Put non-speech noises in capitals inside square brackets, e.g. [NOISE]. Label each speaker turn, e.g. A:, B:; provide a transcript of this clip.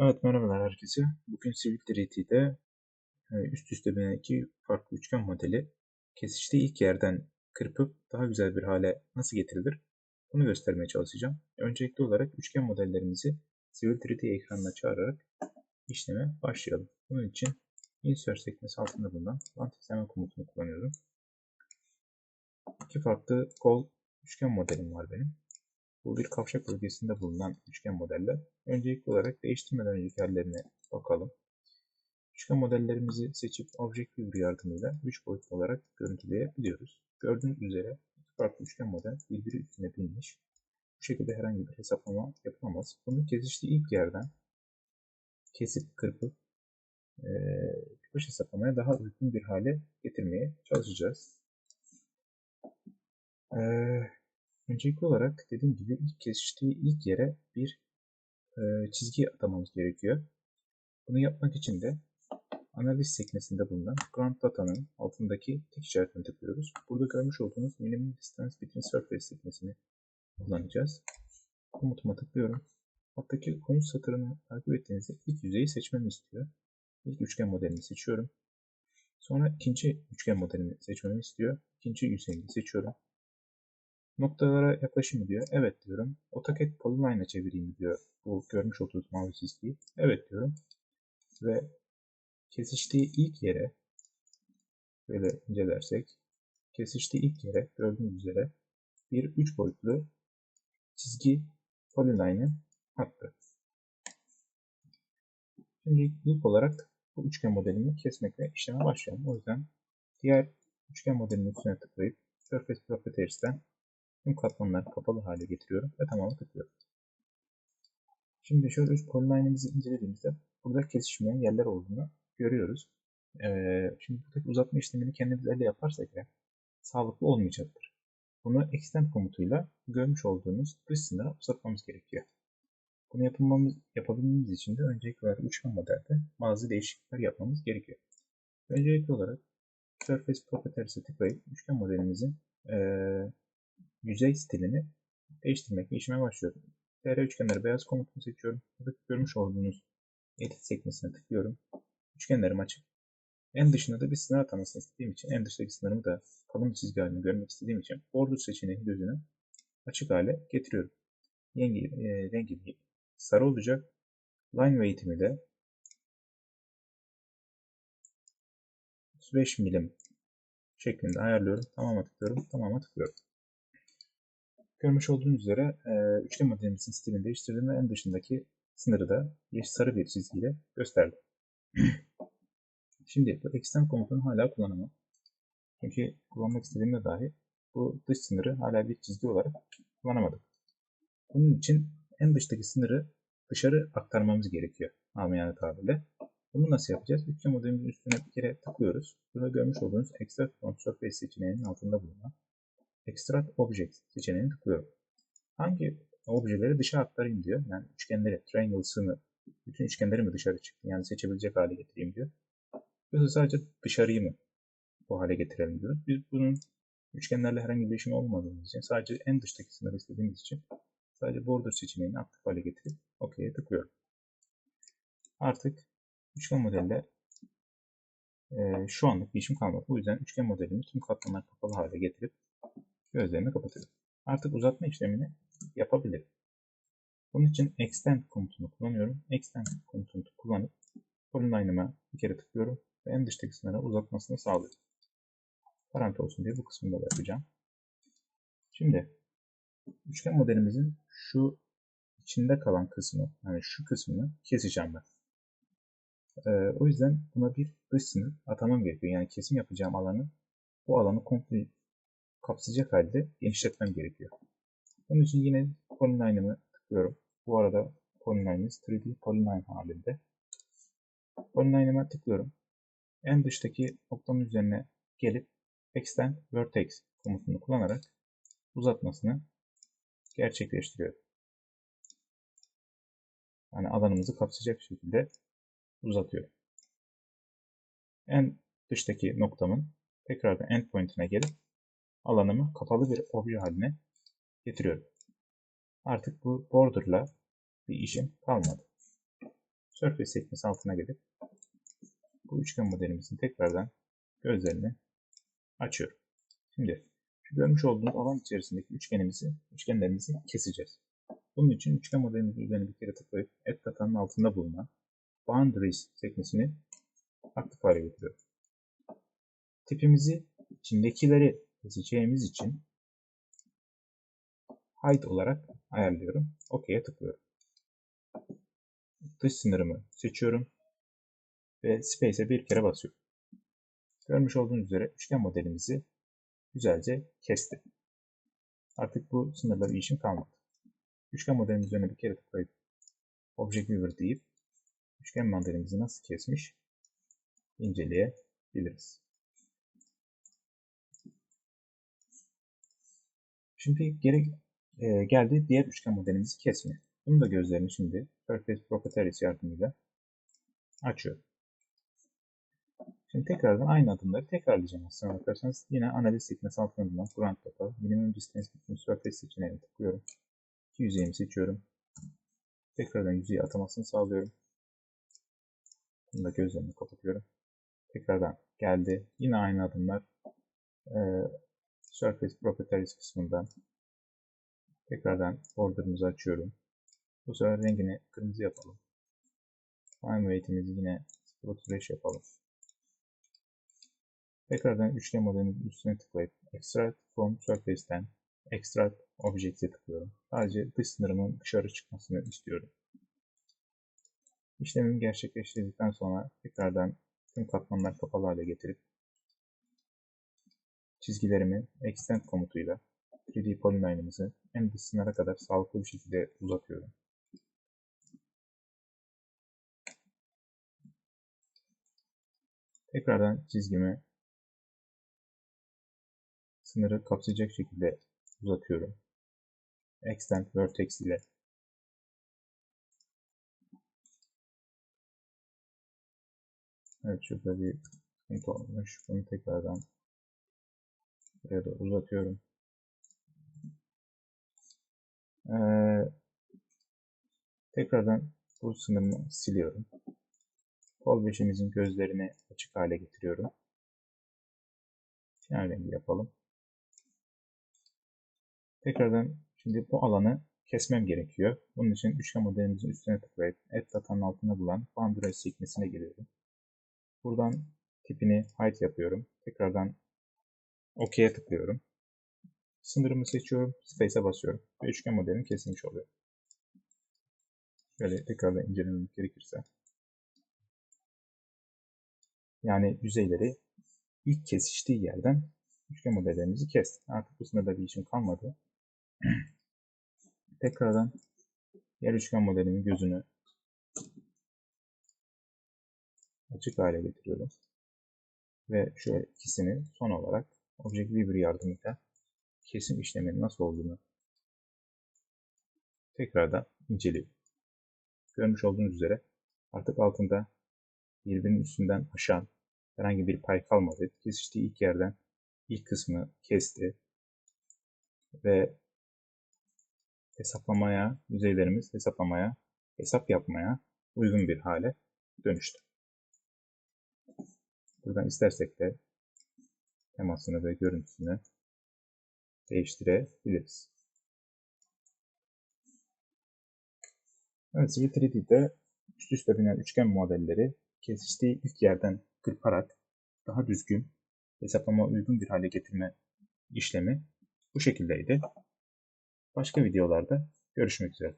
A: Evet merhabalar herkese. Bugün Civil 3D'de e, üst üste binen iki farklı üçgen modeli kesiştiği ilk yerden kırpıp daha güzel bir hale nasıl getirilir bunu göstermeye çalışacağım. Öncelikli olarak üçgen modellerimizi Civil 3D ekranına çağırarak işleme başlayalım. Bunun için Insert sekmesi altında bulunan Lantiseme komutunu kullanıyorum. İki farklı kol üçgen modelim var benim. Bu bir kavşak bölgesinde bulunan üçgen modeller. Öncelikli olarak değiştirmeden önceki hallerine bakalım. Üçgen modellerimizi seçip Object Viewer yardımıyla 3 boyutlu olarak görüntüleyebiliyoruz. Gördüğünüz üzere iki farklı üçgen model birbiri üstüne binmiş. Bu şekilde herhangi bir hesaplama yapılamaz. Bunu kesiştiği ilk yerden kesip kırpıp e, baş hesaplamaya daha uygun bir hale getirmeye çalışacağız. E, Öncelikli olarak dediğim gibi ilk kesiştiği ilk yere bir e, çizgi atamamız gerekiyor. Bunu yapmak için de analiz sekmesinde bulunan ground data'nın altındaki tek işaretini tıklıyoruz. Burada görmüş olduğunuz minimum distance between surface sekmesini kullanacağız. Komutuma tıklıyorum. Alttaki komut satırını takip ettiğinizde ilk yüzeyi seçmemi istiyor. İlk üçgen modelini seçiyorum. Sonra ikinci üçgen modelini seçmemi istiyor. İkinci yüzeyini seçiyorum. Noktalara yaklaşayım diyor. Evet diyorum. AutoCAD Polyline'a çevireyim diyor. Bu görmüş olduğunuz mavi çizgiyi. Evet diyorum. Ve kesiştiği ilk yere böyle incelersek kesiştiği ilk yere gördüğünüz üzere bir üç boyutlu çizgi polyline'ı attı. Şimdi ilk olarak bu üçgen modelini kesmekle işleme başlayalım. O yüzden diğer üçgen modelinin üstüne tıklayıp Surface Properties'ten Tüm katmanları kapalı hale getiriyorum ve tamamı tıklıyorum. Şimdi şöyle üst polilinemizi incelediğimizde burada kesişmeyen yerler olduğunu görüyoruz. Ee, şimdi buradaki uzatma işlemini kendimiz elle yaparsak eğer sağlıklı olmayacaktır. Bunu extend komutuyla görmüş olduğunuz dış sınıra uzatmamız gerekiyor. Bunu yapmamız, yapabilmemiz için de öncelikli olarak üçgen modelde bazı değişiklikler yapmamız gerekiyor. Öncelikli olarak Surface Properties'e tıklayıp üçgen modelimizin ee, yüzey stilini değiştirmekle işime başlıyorum. TR üçgenleri beyaz komutunu seçiyorum. Burada görmüş olduğunuz edit sekmesine tıklıyorum. Üçgenlerim açık. En dışında da bir sınır atamasını istediğim için en dıştaki sınırımı da kalın çizgi halini görmek istediğim için border seçeneği gözünü açık hale getiriyorum. Rengi, e, rengi sarı olacak. Line weight'imi de 35 milim şeklinde ayarlıyorum. Tamam'a tıklıyorum. Tamam'a tıklıyorum. Görmüş olduğunuz üzere e, üçgen modelimizin stilini değiştirdim ve en dışındaki sınırı da yeşil sarı bir çizgiyle gösterdim. [CLEARS THROAT] Şimdi bu extend komutunu hala kullanamam. Çünkü kullanmak istediğimde dahi bu dış sınırı hala bir çizgi olarak kullanamadık. Bunun için en dıştaki sınırı dışarı aktarmamız gerekiyor. Amiyane tabirle. Bunu nasıl yapacağız? Üçgen modelimizin üstüne bir kere tıklıyoruz. Burada görmüş olduğunuz Extract from Surface seçeneğinin altında bulunan Extract Object seçeneğini tıklıyorum. Hangi objeleri dışa aktarayım diyor. Yani üçgenleri, triangles'ını, bütün üçgenleri mi dışarı çıktı? Yani seçebilecek hale getireyim diyor. Yoksa sadece dışarıyı mı bu hale getirelim diyor. Biz bunun üçgenlerle herhangi bir işim olmadığımız için sadece en dıştaki sınırı istediğimiz için sadece border seçeneğini aktif hale getirip OK'ye tıklıyorum. Artık üçgen modelle e, şu anlık bir işim kalmadı. Bu yüzden üçgen modelini tüm katmanlar kapalı hale getirip gözlerini kapatıyorum. Artık uzatma işlemini yapabilirim. Bunun için extend komutunu kullanıyorum. Extend komutunu kullanıp polyline'ıma bir kere tıklıyorum ve en dıştaki sınıra uzatmasını sağlıyorum. Parantez olsun diye bu kısmını da yapacağım. Şimdi üçgen modelimizin şu içinde kalan kısmı yani şu kısmını keseceğim ben. Ee, o yüzden buna bir dış sınır atamam gerekiyor. Yani kesim yapacağım alanı bu alanı komple kapsayacak halde genişletmem gerekiyor. Bunun için yine polyline'ımı tıklıyorum. Bu arada polyline'imiz 3D polyline halinde. Polyline'ıma tıklıyorum. En dıştaki noktanın üzerine gelip extend vertex komutunu kullanarak uzatmasını gerçekleştiriyorum. Yani alanımızı kapsayacak şekilde uzatıyorum. En dıştaki noktamın tekrardan endpoint'ine gelip alanımı kapalı bir obje haline getiriyorum. Artık bu border'la bir işim kalmadı. Surface sekmesi altına gelip bu üçgen modelimizin tekrardan gözlerini açıyorum. Şimdi şu görmüş olduğunuz alan içerisindeki üçgenimizi, üçgenlerimizi keseceğiz. Bunun için üçgen modelimizin üzerine bir kere tıklayıp et datanın altında bulunan boundaries sekmesini aktif hale getiriyorum. Tipimizi içindekileri keseceğimiz için height olarak ayarlıyorum. OK'ye tıklıyorum. Dış sınırımı seçiyorum ve Space'e bir kere basıyorum. Görmüş olduğunuz üzere üçgen modelimizi güzelce kesti. Artık bu sınırda bir işim kalmadı. Üçgen modelimiz üzerine bir kere tıklayıp Object Viewer deyip üçgen modelimizi nasıl kesmiş inceleyebiliriz. Şimdi gerek e, geldi diğer üçgen modelimizi kesmeye. Bunun da gözlerini şimdi Surface Properties yardımıyla açıyorum. Şimdi tekrardan aynı adımları tekrarlayacağım aslına bakarsanız. Yine analiz sekmesi altına bulunan Ground Data, Minimum Distance Between Surface seçeneğine tıklıyorum. İki yüzeyimi seçiyorum. Tekrardan yüzeyi atamasını sağlıyorum. Bunu da gözlerimi kapatıyorum. Tekrardan geldi. Yine aynı adımlar. Ee, Surface Properties kısmından tekrardan border'ımızı açıyorum. Bu sefer rengini kırmızı yapalım. Time weight'imizi yine 0.35 yapalım. Tekrardan üçgen modelimizin üstüne tıklayıp Extract from Surface'ten Extract Object'e tıklıyorum. Sadece dış sınırımın dışarı çıkmasını istiyorum. İşlemimi gerçekleştirdikten sonra tekrardan tüm katmanlar kapalı hale getirip çizgilerimi Extend komutuyla 3D Polyline'ımızı en dış sınıra kadar sağlıklı bir şekilde uzatıyorum. Tekrardan çizgimi sınırı kapsayacak şekilde uzatıyorum. Extend Vertex ile Evet şurada bir sıkıntı olmuş. Bunu tekrardan buraya da uzatıyorum. Ee, tekrardan bu sınırını siliyorum. Kol beşimizin gözlerini açık hale getiriyorum. Final rengi yapalım. Tekrardan şimdi bu alanı kesmem gerekiyor. Bunun için üçgen modelimizin üstüne tıklayıp et datanın altına bulan boundary sekmesine giriyorum. Buradan tipini height yapıyorum. Tekrardan OK'ye tıklıyorum. Sınırımı seçiyorum. Space'e basıyorum. Ve üçgen modelim kesilmiş oluyor. Böyle tekrardan incelemek gerekirse. Yani yüzeyleri ilk kesiştiği yerden üçgen modellerimizi kestik. Artık bu sınırda bir işim kalmadı. [CLEARS THROAT] Tekrardan yer üçgen modelimin gözünü açık hale getiriyorum. Ve şu ikisini son olarak Object Viewer yardımıyla kesim işleminin nasıl olduğunu tekrardan inceliyorum. Görmüş olduğunuz üzere artık altında birbirinin üstünden aşan herhangi bir pay kalmadı. Kesiştiği ilk yerden ilk kısmı kesti ve hesaplamaya, yüzeylerimiz hesaplamaya, hesap yapmaya uygun bir hale dönüştü. Buradan istersek de temasını ve görüntüsünü değiştirebiliriz. Evet, Civil 3D'de üst üste binen üçgen modelleri kesiştiği ilk yerden kırparak daha düzgün, hesaplama uygun bir hale getirme işlemi bu şekildeydi. Başka videolarda görüşmek üzere.